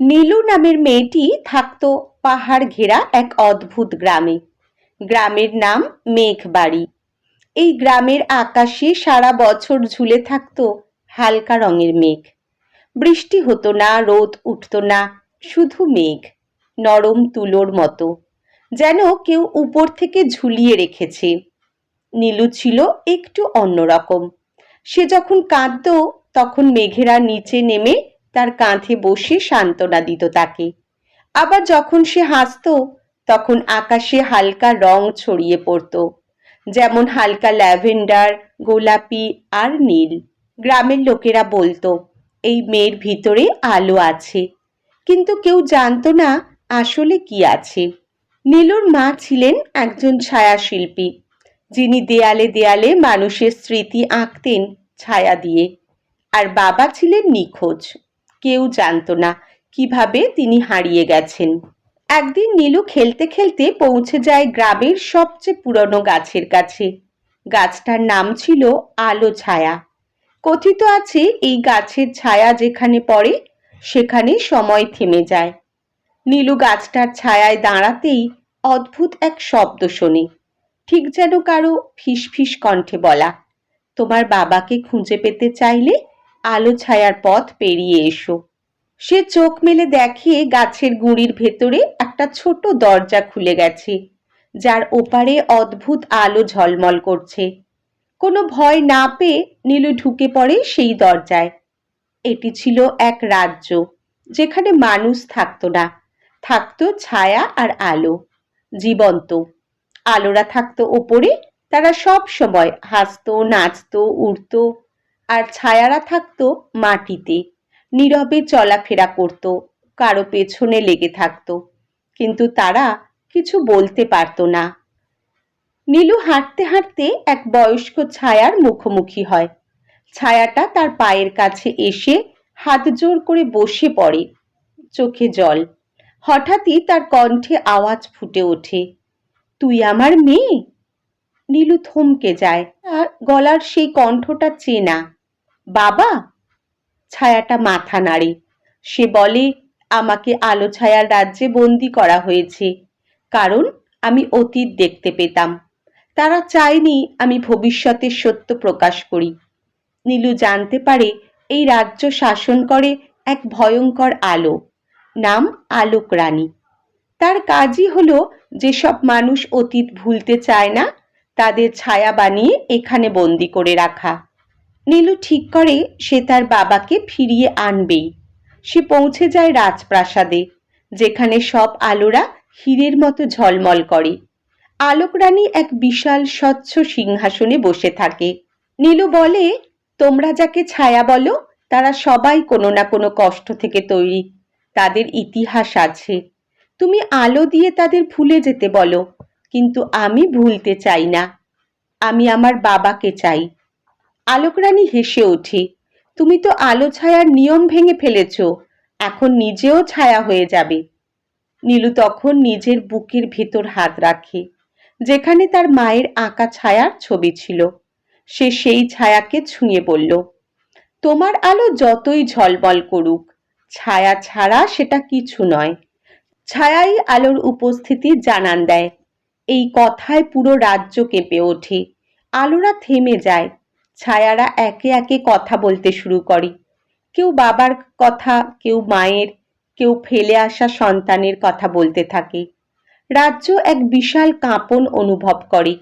নীলু নামের মেয়েটি থাকতো পাহাড় ঘেরা এক অদ্ভুত গ্রামে। গ্রামের নাম মেঘবাড়ি। এই গ্রামের আকাশে সারা বছর ঝুলে থাকতো হালকা রঙের মেঘ। বৃষ্টি হতো না, রোদ উঠতো না, শুধু মেঘ, নরম তুলোর মতো, যেন কেউ উপর থেকে ঝুলিয়ে রেখেছে। নীলু ছিল একটু অন্যরকম। সে যখন কাঁদতো, তখন মেঘেরা নিচে নেমে তার কাঁধে বসে সান্ত্বনা দিত তাকে। আবার যখন সে হাসতো, তখন আকাশে হালকা রং ছড়িয়ে পড়তো, যেমন হালকা ল্যাভেন্ডার, গোলাপি আর নীল। গ্রামের লোকেরা বলতো, এই মেয়ের ভিতরে আলো আছে। কিন্তু কেউ জানতো না আসলে কি আছে। নীলুর মা ছিলেন একজন ছায়াশিল্পী, যিনি দেয়ালে দেয়ালে মানুষের স্মৃতি আঁকতেন ছায়া দিয়ে। আর বাবা ছিলেন নিখোঁজ। কেউ জানতো না কীভাবে তিনি হারিয়ে গেছেন। একদিন নীলু খেলতে খেলতে পৌঁছে যায় গ্রামের সবচেয়ে পুরনো গাছের কাছে। গাছটার নাম ছিল আলো ছায়া। কথিত আছে এই গাছের ছায়া যেখানে পড়ে, সেখানে সময় থেমে যায়। নীলু গাছটার ছায়ায় দাঁড়াতেই অদ্ভুত এক শব্দ শোনে। ঠিক যেন কারও ফিসফিস কণ্ঠে বলা, তোমার বাবাকে খুঁজে পেতে চাইলে আলো ছায়ার পথ পেরিয়ে এসো। সে চোখ মেলে দেখে গাছের গুঁড়ির ভেতরে একটা ছোট দরজা খুলে গেছে, যার ওপারে অদ্ভুত আলো ঝলমল করছে। কোনো ভয় না পেয়ে নীলু ঢুকে পড়ে সেই দরজায়। এটি ছিল এক রাজ্য, যেখানে মানুষ থাকতো না। থাকতো ছায়া আর আলো, জীবন্ত। আলোরা থাকত ওপরে, তারা সব সময় হাসতো, নাচতো, উড়তো আর ছায়ারা থাকতো মাটিতে। নীরবে চলাফেরা করত, কারও পেছনে লেগে থাকত। কিন্তু তারা কিছু বলতে পারতো না। নীলু হাঁটতে হাঁটতে এক বয়স্ক ছায়ার মুখোমুখি হয়। ছায়াটা তার পায়ের কাছে এসে হাত জোর করে বসে পড়ে, চোখে জল। হঠাৎই তার কণ্ঠে আওয়াজ ফুটে ওঠে, তুই আমার মেয়ে? নীলু থমকে যায়, আর গলার সেই কণ্ঠটা চেনা। বাবা, ছায়াটা মাথা নাড়ে। সে বলে, আমাকে আলো ছায়ার রাজ্যে বন্দি করা হয়েছে, কারণ আমি অতীত দেখতে পেতাম। তারা চায়নি আমি ভবিষ্যতের সত্য প্রকাশ করি। নীলু জানতে পারে, এই রাজ্য শাসন করে এক ভয়ঙ্কর আলো, নাম আলোক রানী। তার কাজই হলো, যেসব মানুষ অতীত ভুলতে চায় না, তাদের ছায়া বানিয়ে এখানে বন্দি করে রাখা। নীলু ঠিক করে সে তার বাবাকে ফিরিয়ে আনবেই। সে পৌঁছে যায় রাজপ্রাসাদে, যেখানে সব আলোরা হীরের মতো ঝলমল করে। আলোক রানী এক বিশাল স্বচ্ছ সিংহাসনে বসে থাকে। নীলু বলে, তোমরা যাকে ছায়া বলো, তারা সবাই কোনো না কোনো কষ্ট থেকে তৈরি। তাদের ইতিহাস আছে। তুমি আলো দিয়ে তাদের ভুলে যেতে বলো, কিন্তু আমি ভুলতে চাই না। আমি আমার বাবাকে চাই। আলোকরানী হেসে ওঠে, তুমি তো আলো ছায়ার নিয়ম ভেঙে ফেলেছ, এখন নিজেও ছায়া হয়ে যাবে। নীলু তখন নিজের বুকের ভেতর হাত রাখে, যেখানে তার মায়ের আঁকা ছায়ার ছবি ছিল। সে সেই ছায়াকে ছুঁয়ে বলল, তোমার আলো যতই ঝলমল করুক, ছায়া ছাড়া সেটা কিছু নয়। ছায়াই আলোর উপস্থিতি জানান দেয়। এই কথায় পুরো রাজ্য কেঁপে ওঠে। আলোরা থেমে যায় ছায়ারা একে একে কথা বলতে শুরু করে। কেউ বাবার কথা, কেউ মায়ের, কেউ ফেলে আসা সন্তানের কথা বলতে থাকে। রাজ্য এক বিশাল কাঁপন অনুভব করে।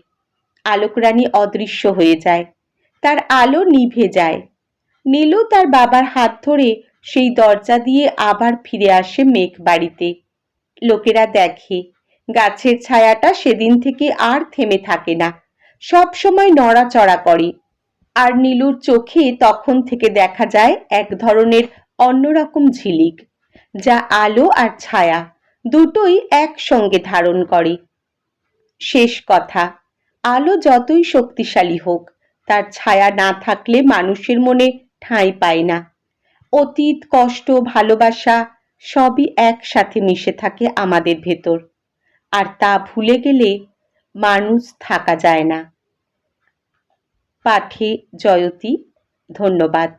আলোকরানী অদৃশ্য হয়ে যায়। তার আলো নিভে যায়। নীলু তার বাবার হাত ধরে সেই দরজা দিয়ে আবার ফিরে আসে মেঘ বাড়িতে লোকেরা দেখে, গাছের ছায়াটা সেদিন থেকে আর থেমে থাকে না। সব সময় নড়াচড়া করে। আর নীলুর চোখে তখন থেকে দেখা যায় এক ধরনের অন্যরকম ঝিলিক, যা আলো আর ছায়া দুটোই একসঙ্গে ধারণ করে। শেষ কথা, আলো যতই শক্তিশালী হোক, তার ছায়া না থাকলে মানুষের মনে ঠাঁই পায় না। অতীত, কষ্ট, ভালোবাসা সবই একসাথে মিশে থাকে আমাদের ভেতর। আর তা ভুলে গেলে মানুষ থাকা যায় না। পাঠে জয়তী ধন্যবাদ।